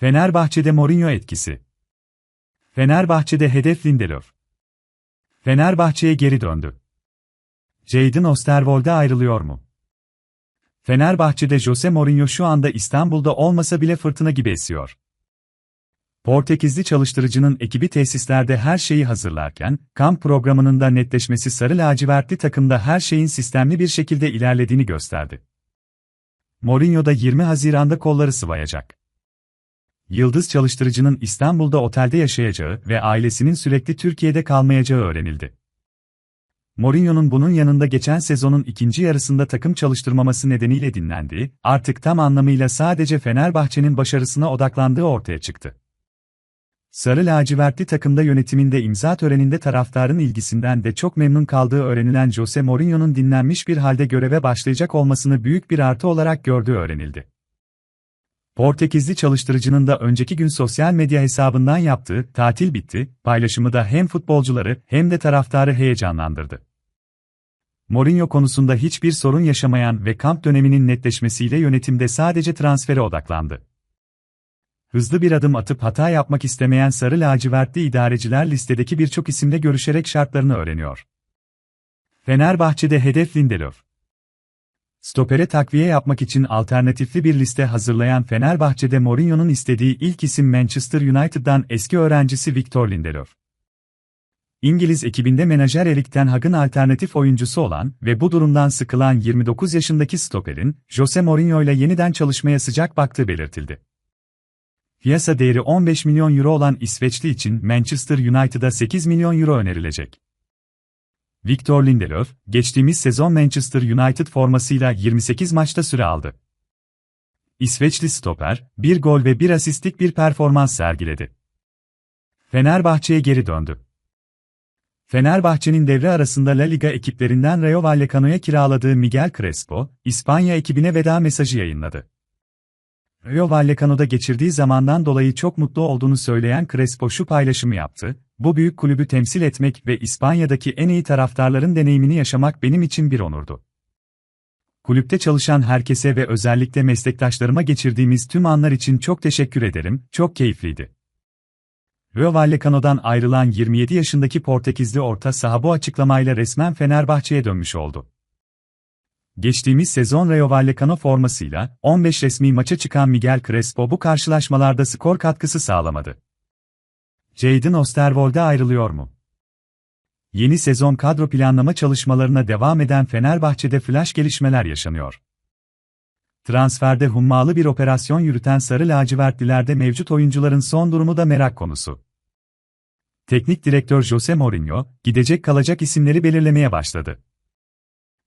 Fenerbahçe'de Mourinho etkisi. Fenerbahçe'de hedef Lindelöf. Fenerbahçe'ye geri döndü. Jadon Osterwolde ayrılıyor mu? Fenerbahçe'de Jose Mourinho şu anda İstanbul'da olmasa bile fırtına gibi esiyor. Portekizli çalıştırıcının ekibi tesislerde her şeyi hazırlarken, kamp programının da netleşmesi sarı lacivertli takımda her şeyin sistemli bir şekilde ilerlediğini gösterdi. Mourinho da 20 Haziran'da kolları sıvayacak. Yıldız çalıştırıcının İstanbul'da otelde yaşayacağı ve ailesinin sürekli Türkiye'de kalmayacağı öğrenildi. Mourinho'nun bunun yanında geçen sezonun ikinci yarısında takım çalıştırmaması nedeniyle dinlendiği, artık tam anlamıyla sadece Fenerbahçe'nin başarısına odaklandığı ortaya çıktı. Sarı lacivertli takımda yönetiminde imza töreninde taraftarın ilgisinden de çok memnun kaldığı öğrenilen Jose Mourinho'nun dinlenmiş bir halde göreve başlayacak olmasını büyük bir artı olarak gördüğü öğrenildi. Portekizli çalıştırıcının da önceki gün sosyal medya hesabından yaptığı "tatil bitti" paylaşımı da hem futbolcuları hem de taraftarı heyecanlandırdı. Mourinho konusunda hiçbir sorun yaşamayan ve kamp döneminin netleşmesiyle yönetimde sadece transfere odaklandı. Hızlı bir adım atıp hata yapmak istemeyen sarı lacivertli idareciler listedeki birçok isimle görüşerek şartlarını öğreniyor. Fenerbahçe'de hedef Lindelöf. Stopere takviye yapmak için alternatifli bir liste hazırlayan Fenerbahçe'de Mourinho'nun istediği ilk isim Manchester United'dan eski öğrencisi Victor Lindelöf. İngiliz ekibinde menajer Erik Ten Hag'ın alternatif oyuncusu olan ve bu durumdan sıkılan 29 yaşındaki stoperin, Jose Mourinho ile yeniden çalışmaya sıcak baktığı belirtildi. Piyasa değeri 15 milyon euro olan İsveçli için Manchester United'a 8 milyon euro önerilecek. Victor Lindelöf, geçtiğimiz sezon Manchester United formasıyla 28 maçta süre aldı. İsveçli stoper, bir gol ve bir asistlik bir performans sergiledi. Fenerbahçe'ye geri döndü. Fenerbahçe'nin devre arasında La Liga ekiplerinden Rayo Vallecano'ya kiraladığı Miguel Crespo, İspanya ekibine veda mesajı yayınladı. Rayo Vallecano'da geçirdiği zamandan dolayı çok mutlu olduğunu söyleyen Crespo şu paylaşımı yaptı, bu büyük kulübü temsil etmek ve İspanya'daki en iyi taraftarların deneyimini yaşamak benim için bir onurdu. Kulüpte çalışan herkese ve özellikle meslektaşlarıma geçirdiğimiz tüm anlar için çok teşekkür ederim, çok keyifliydi. Rio Vallecano'dan ayrılan 27 yaşındaki Portekizli orta saha bu açıklamayla resmen Fenerbahçe'ye dönmüş oldu. Geçtiğimiz sezon Rayo Vallecano formasıyla 15 resmi maça çıkan Miguel Crespo bu karşılaşmalarda skor katkısı sağlamadı. Jadon Osterwolde ayrılıyor mu? Yeni sezon kadro planlama çalışmalarına devam eden Fenerbahçe'de flash gelişmeler yaşanıyor. Transferde hummalı bir operasyon yürüten Sarı Lacivertlilerde mevcut oyuncuların son durumu da merak konusu. Teknik direktör Jose Mourinho, gidecek kalacak isimleri belirlemeye başladı.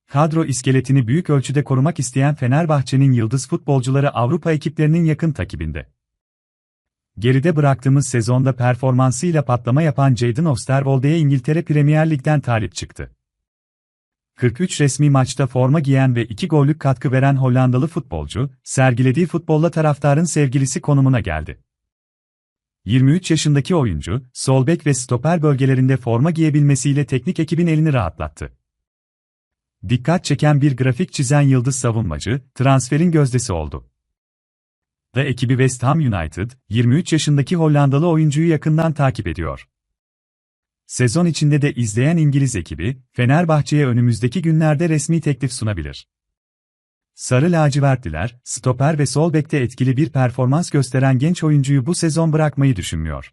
Kadro iskeletini büyük ölçüde korumak isteyen Fenerbahçe'nin yıldız futbolcuları Avrupa ekiplerinin yakın takibinde. Geride bıraktığımız sezonda performansıyla patlama yapan Jadon Osterwolde'ye İngiltere Premier Lig'den talip çıktı. 43 resmi maçta forma giyen ve 2 gollük katkı veren Hollandalı futbolcu, sergilediği futbolla taraftarın sevgilisi konumuna geldi. 23 yaşındaki oyuncu, sol bek ve stoper bölgelerinde forma giyebilmesiyle teknik ekibin elini rahatlattı. Dikkat çeken bir grafik çizen yıldız savunmacı, transferin gözdesi oldu. Ve ekibi West Ham United, 23 yaşındaki Hollandalı oyuncuyu yakından takip ediyor. Sezon içinde de izleyen İngiliz ekibi, Fenerbahçe'ye önümüzdeki günlerde resmi teklif sunabilir. Sarı lacivertliler, stoper ve sol bekte etkili bir performans gösteren genç oyuncuyu bu sezon bırakmayı düşünmüyor.